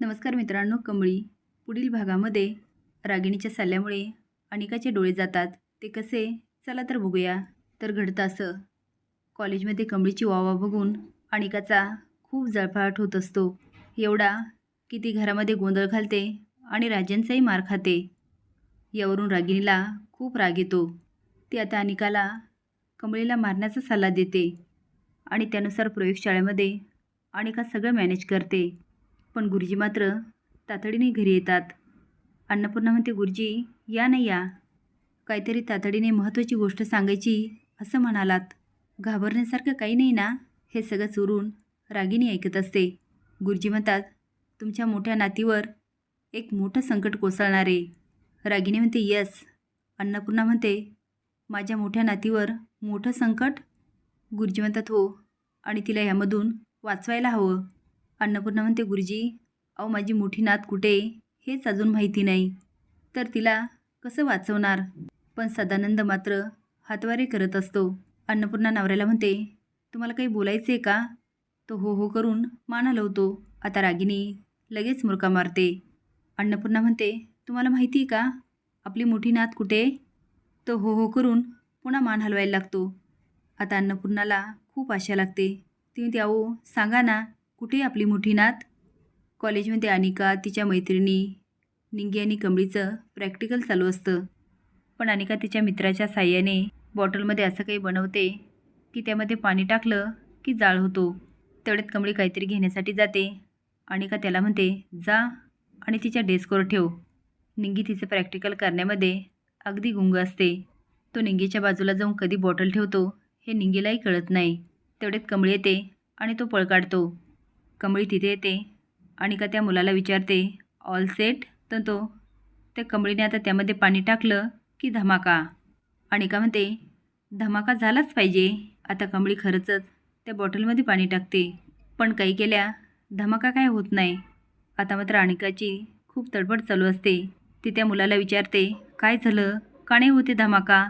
नमस्कार मित्रांनो कमळी पुढील भागामध्ये रागिणीच्या सल्ल्यामुळे अनिकाचे डोळे जातात. ते कसे? चला तर बघूया. तर घडतं असं. कॉलेजमध्ये कमळीची वावा बघून अनिकाचा खूप जळफळाट होत असतो. एवढा की ती घरामध्ये गोंधळ घालते आणि राजांचाही मार खाते. यावरून रागिणीला खूप राग येतो. ती आता अनिकाला कमळीला मारण्याचा सल्ला देते आणि त्यानुसार प्रयोगशाळेमध्ये अनिका सगळं मॅनेज करते. पण गुरुजी मात्र तातडीने घरी येतात. अन्नपूर्णा म्हणते गुरुजी या नाही या. काहीतरी तातडीने महत्त्वाची गोष्ट सांगायची असं म्हणालात. घाबरण्यासारखं काही नाही ना? हे सगळं चोरून रागिनी ऐकत असते. गुरुजी म्हणतात तुमच्या मोठ्या नातीवर एक मोठं संकट कोसळणार आहे. रागिनी म्हणते यस. अन्नपूर्णा म्हणते माझ्या मोठ्या नातीवर मोठं संकट? गुरुजी म्हणतात हो. आणि तिला ह्यामधून वाचवायला हवं. अन्नपूर्णा म्हणते गुरुजी अहो माझी मोठी नात कुठे हेच अजून माहिती नाही. तर तिला कसं वाचवणार? पण सदानंद मात्र हातवारे करत असतो. अन्नपूर्णा नवऱ्याला म्हणते तुम्हाला काही बोलायचं आहे का? तो हो हो करून मान हलवतो. आता रागिनी लगेच मुरका मारते. अन्नपूर्णा म्हणते तुम्हाला माहिती आहे का? आपली मोठी नात कुठे तो हो हो करून पुन्हा मान हलवायला लागतो. आता अन्नपूर्णाला खूप आशा लागते. ती म्हणते अहो सांगा ना कुठे आपली मोठी नात? कॉलेजमध्ये अनिका तिच्या मैत्रिणी निंगी आणि कमळीचं प्रॅक्टिकल चालू असतं. पण अनिका तिच्या मित्राच्या साह्याने बॉटलमध्ये असं काही बनवते की त्यामध्ये पाणी टाकलं की जाळ होतो. तेवढ्यात कमळी काहीतरी घेण्यासाठी जाते. अनिका त्याला म्हणते जा आणि तिच्या डेस्कवर ठेव. निंगी तिचं प्रॅक्टिकल करण्यामध्ये अगदी गुंग असते. तो निंगीच्या बाजूला जाऊन कधी बॉटल ठेवतो हे निंगीलाही कळत नाही. तेवढ्यात कमळी येते आणि तो पळ काढतो. कमळी तिथे येते आणि का त्या मुलाला विचारते ऑल सेट? तर तो त्या कमळीने आता त्यामध्ये पाणी टाकलं की धमाका. आणि का म्हणते धमाका झालाच पाहिजे. आता कमळी खरंचच त्या बॉटलमध्ये पाणी टाकते. पण काही केल्या धमाका काय होत नाही. आता मात्र अनिकाची खूप तडबड चालू असते. ती त्या मुलाला विचारते काय झालं? का नाही होते धमाका?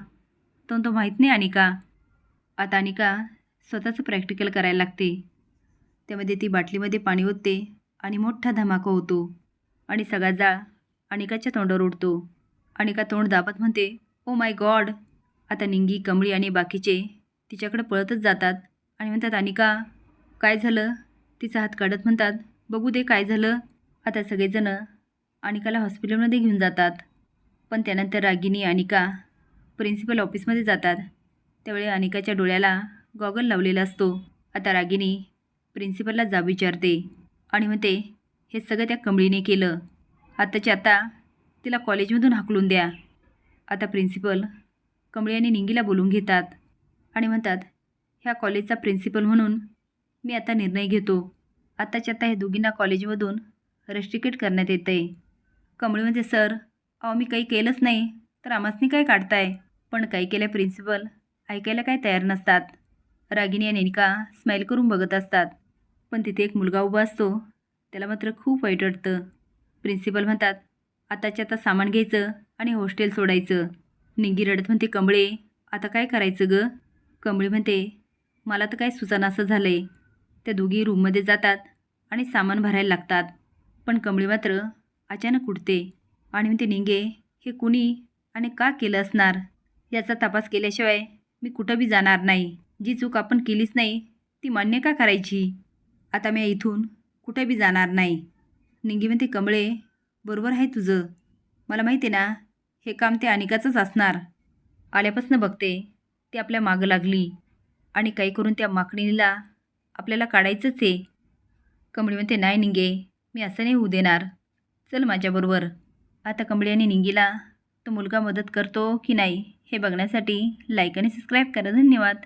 तो तो माहीत नाही अनिका आता अनिका स्वतःचं प्रॅक्टिकल करायला लागते. त्यामध्ये ती बाटलीमध्ये पाणी ओतते आणि मोठा धमाका होतो. आणि सगळा जाळ अनिकाच्या तोंडावर उडतो. अनिका तोंड दाबत म्हणते ओ माय गॉड! आता निंगी कमळी आणि बाकीचे तिच्याकडे पळतच जातात आणि म्हणतात अनिका काय झालं? तिचा हात काढत म्हणतात बघू दे काय झालं. आता सगळेजणं अनिकाला हॉस्पिटलमध्ये घेऊन जातात. पण त्यानंतर रागिनी अनिका प्रिन्सिपल ऑफिसमध्ये जातात. त्यावेळी अनिकाच्या डोळ्याला गॉगल लावलेला असतो. आता रागिनी प्रिन्सिपलला जा विचारते आणि म्हणते हे सगळं त्या कमळीने केलं. आत्ताच्या आता तिला कॉलेजमधून हाकलून द्या. आता प्रिन्सिपल कमळी आणि निंगीला बोलून घेतात आणि म्हणतात ह्या कॉलेजचा प्रिन्सिपल म्हणून मी आता निर्णय घेतो. आत्ताच्या आता ह्या दोघींना कॉलेजमधून रेस्ट्रिकेट करण्यात येतं आहे कमळी म्हणते सर अहो मी काही केलंच नाही. तर आम्हासनी काय काढताय? पण काही केल्या प्रिन्सिपल ऐकायला काय तयार नसतात. रागिनी आणि निका स्माईल करून बघत असतात. पण तिथे एक मुलगा उभा असतो. त्याला मात्र खूप वाईट वाटतं. प्रिन्सिपल म्हणतात आताच्या आता सामान घ्यायचं आणि हॉस्टेल सोडायचं. निंगी रडत म्हणते कमळे आता काय करायचं ग? कमळी म्हणते मला तर काय सुचाना असं झालं आहे त्या दोघी रूममध्ये जातात आणि सामान भरायला लागतात. पण कमळी मात्र अचानक उठते आणि म्हणते निंगे हे कुणी आणि का केलं असणार? याचा तपास केल्याशिवाय मी कुठं बी जाणार नाही. जी चूक आपण केलीच नाही ती मान्य का करायची? आता मी इथून कुठे बी जाणार नाही. निंगी म्हणते कमळे बरोबर आहे तुझं. मला माहिती आहे ना हे काम ते अनिकाचंच असणार. आल्यापासून बघते ती आपल्या मागं लागली आणि काही करून त्या माकडीला आपल्याला काढायचंच आहे. कमळी म्हणते नाही निंगे मी असं नाही होऊ देणार. चल माझ्याबरोबर. आता कमळी आणि निंगीला तो मुलगा मदत करतो की नाही हे बघण्यासाठी लाईक आणि सबस्क्राईब करा. धन्यवाद.